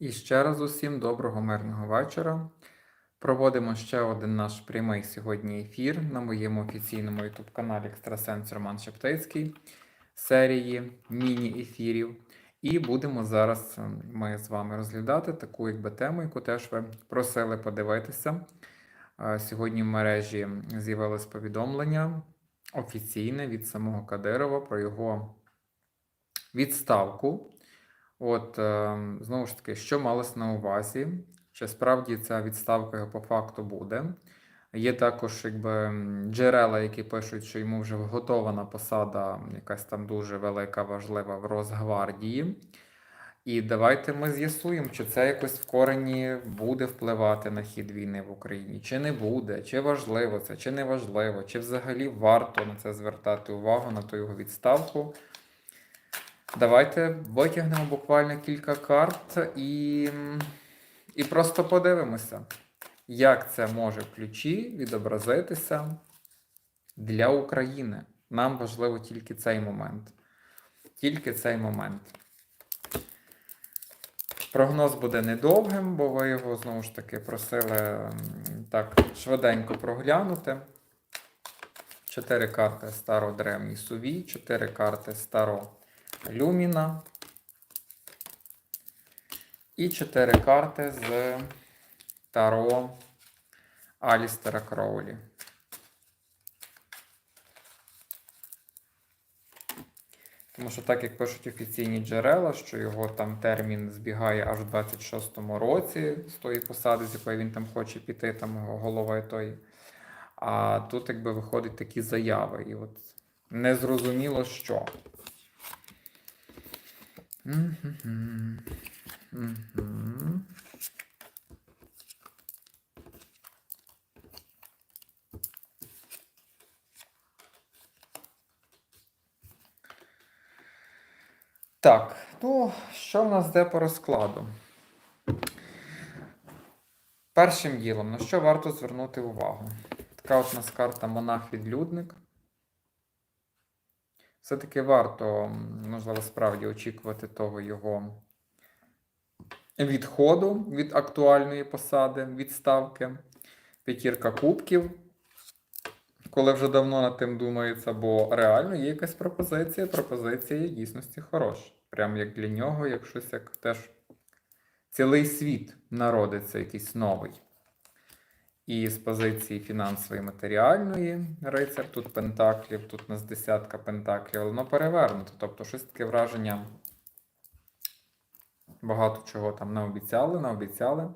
І ще раз усім доброго мирного вечора. Проводимо ще один наш прямий сьогодні ефір на моєму офіційному youtube каналі Екстрасенс Роман Шептицький серії міні-ефірів. І будемо зараз е, ми з вами розглядати таку якби тему, яку теж ви просили подивитися. Е, Сьогодні в мережі з'явилось повідомлення офіційне від самого Кадирова про його відставку. От, е, знову ж таки, що малось на увазі? Чи справді ця відставка його по факту буде? Є також якби, джерела, які пишуть, що йому вже готована посада, якась там дуже велика, важлива в Росгвардії. І давайте ми з'ясуємо, чи це якось в корені буде впливати на хід війни в Україні, чи не буде, чи важливо це, чи не важливо, чи взагалі варто на це звертати увагу, на ту його відставку. Давайте витягнемо буквально кілька карт і, і просто подивимося, як це може в ключі відобразитися для України. Нам важливо тільки цей момент. Тільки цей момент. Прогноз буде недовгим, бо ви його знову ж таки просили так швиденько проглянути. Чотири карти стародревній сувій, чотири карти старо Люміна. І чотири карти з Таро Алістера Кроулі. Тому що так як пишуть офіційні джерела, що його там термін збігає аж в 26-му році з тої посади, з якої він там хоче піти, там головою тої. А тут якби виходять такі заяви. І от незрозуміло що. Так, ну, що в нас де по розкладу? Першим ділом, на що варто звернути увагу? Така от у нас карта монах-відлюдник. Все-таки варто, можливо, справді очікувати того його відходу від актуальної посади, відставки. П'ятірка кубків, коли вже давно над тим думається, бо реально є якась пропозиція. Пропозиція є дійсності хороша. Прям як для нього, як щось як теж цілий світ народиться, якийсь новий. І з позиції фінансової матеріальної рицар, тут пентаклів, тут у нас десятка пентаклів, воно перевернуто. Тобто щось таке враження. Багато чого там наобіцяли, наобіцяли.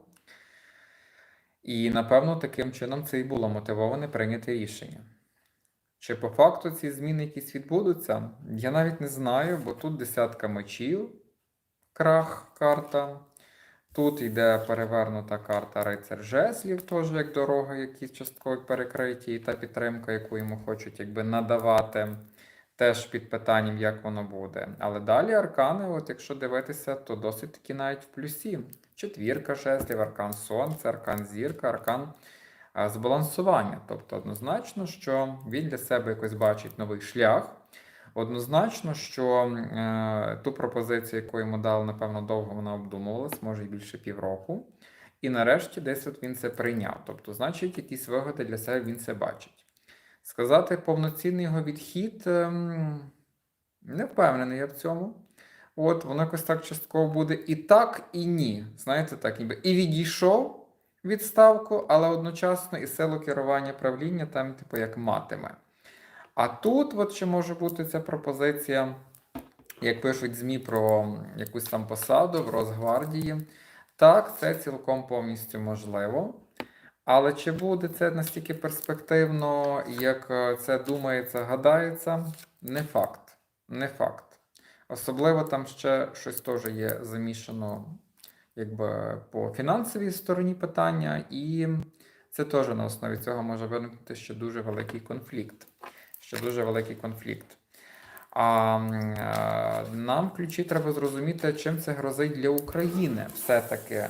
І, напевно, таким чином це і було мотивоване прийняти рішення. Чи по факту ці зміни якісь відбудуться? Я навіть не знаю, бо тут десятка мечів, крах карта. Тут йде перевернута карта рицар жеслів, теж як дорога, які частково перекриті, і та підтримка, яку йому хочуть якби надавати, теж під питанням, як воно буде. Але далі аркани, от якщо дивитися, то досить таки навіть в плюсі. Четвірка жеслів, аркан сонця, аркан зірка, аркан збалансування. Тобто однозначно, що він для себе якось бачить новий шлях. Однозначно, що е, ту пропозицію, яку йому дали, напевно, довго вона обдумувалась, може і більше півроку. І нарешті десь от він це прийняв. Тобто, значить, якісь вигоди для себе він це бачить. Сказати повноцінний його відхід ем, не впевнений я в цьому. От, воно якось так частково буде і так, і ні. Знаєте, так, ніби і відійшов відставку, але одночасно і силу керування правління там, типу, як матиме. А тут, от ще може бути ця пропозиція, як пишуть ЗМІ про якусь там посаду в Росгвардії. Так, це цілком повністю можливо. Але чи буде це настільки перспективно, як е, це думається, гадається, не факт. Не факт. Особливо там ще щось теж є замішано якби, по фінансовій стороні питання, і це теж на основі цього може виникнути ще дуже великий конфлікт. Ще дуже великий конфлікт. А е, нам ключі треба зрозуміти, чим це грозить для України. Все-таки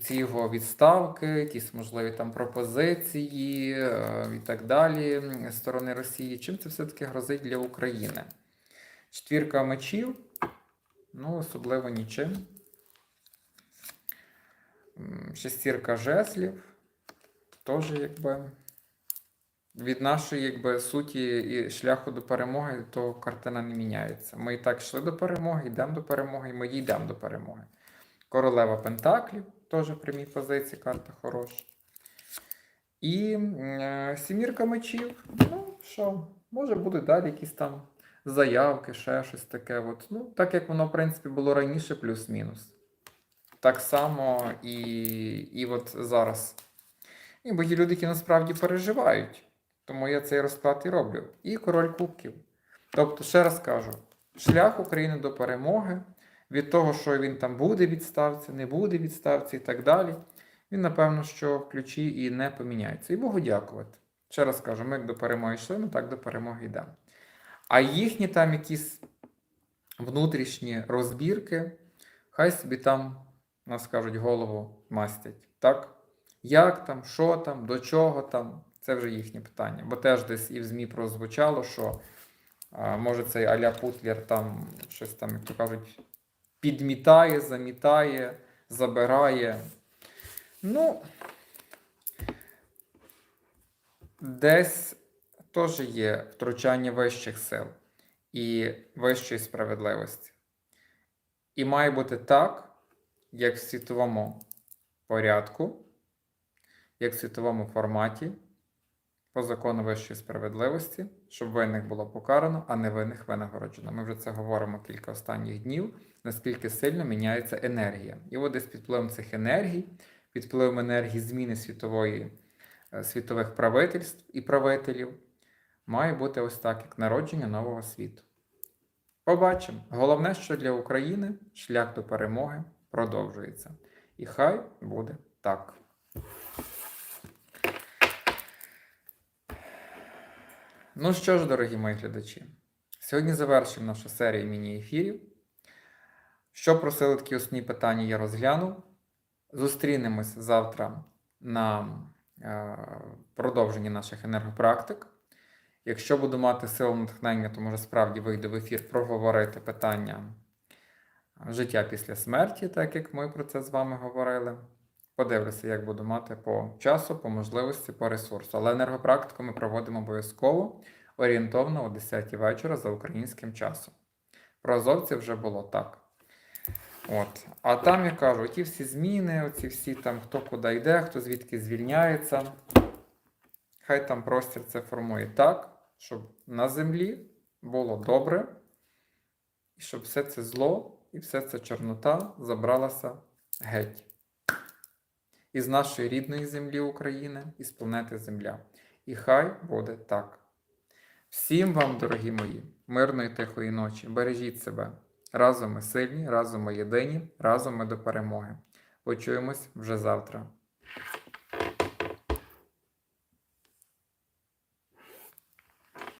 ці його відставки, якісь можливі там пропозиції е, і так далі з сторони Росії. Чим це все-таки грозить для України? Четвірка мечів, ну, особливо нічим. Шестірка жезлів. Теж якби. Від нашої якби, суті і шляху до перемоги, то картина не міняється. Ми і так йшли до перемоги, йдемо до перемоги, і ми дійдемо до перемоги. Королева Пентаклів, теж прямій позиції, карта хороша. І е, сімірка мечів. Ну, що, може будуть далі якісь там заявки, ще щось таке. От. Ну, так як воно, в принципі, було раніше, плюс-мінус. Так само і, і от зараз. І бо є люди, які насправді переживають. Тому я цей розклад і роблю. І король кубків. Тобто, ще раз кажу: шлях України до перемоги від того, що він там буде відставці, не буде відставці і так далі. Він, напевно, що ключі і не поміняється. І Богу дякувати. Ще раз кажу, ми як до перемоги йшли, ми так до перемоги йдемо. А їхні там якісь внутрішні розбірки, хай собі там, нас кажуть, голову мастять. Так? Як там, що там, до чого там, це вже їхнє питання. Бо теж десь і в ЗМІ прозвучало, що може цей Аля Путлер там щось там, як то кажуть, підмітає, замітає, забирає. Ну, десь теж є втручання вищих сил і вищої справедливості. І має бути так, як в світовому порядку, як в світовому форматі, по закону вищої справедливості, щоб винних було покарано, а не винних винагороджено. Ми вже це говоримо кілька останніх днів, наскільки сильно міняється енергія. І от десь під впливом цих енергій, під впливом енергії зміни світової, е, світових правительств і правителів, має бути ось так, як народження нового світу. Побачимо. Головне, що для України шлях до перемоги продовжується. І хай буде так. Ну що ж, дорогі мої глядачі, сьогодні завершимо нашу серію міні-ефірів. Що просили такі основні питання, я розглянув. Зустрінемось завтра на е, продовженні наших енергопрактик. Якщо буду мати силу натхнення, то може справді вийду в ефір проговорити питання життя після смерті, так як ми про це з вами говорили. Подивлюся, як буду мати по часу, по можливості, по ресурсу. Але енергопрактику ми проводимо обов'язково орієнтовно о 10 вечора за українським часом. Про азовців вже було так. От. А там, я кажу, ті всі зміни, оці всі там, хто куди йде, хто звідки звільняється. Хай там простір це формує так, щоб на землі було добре, і щоб все це зло і все це чорнота забралася геть. Із нашої рідної землі України, із планети Земля. І хай буде так. Всім вам, дорогі мої, мирної тихої ночі. Бережіть себе. Разом ми сильні, разом ми єдині, разом ми до перемоги. Почуємось вже завтра.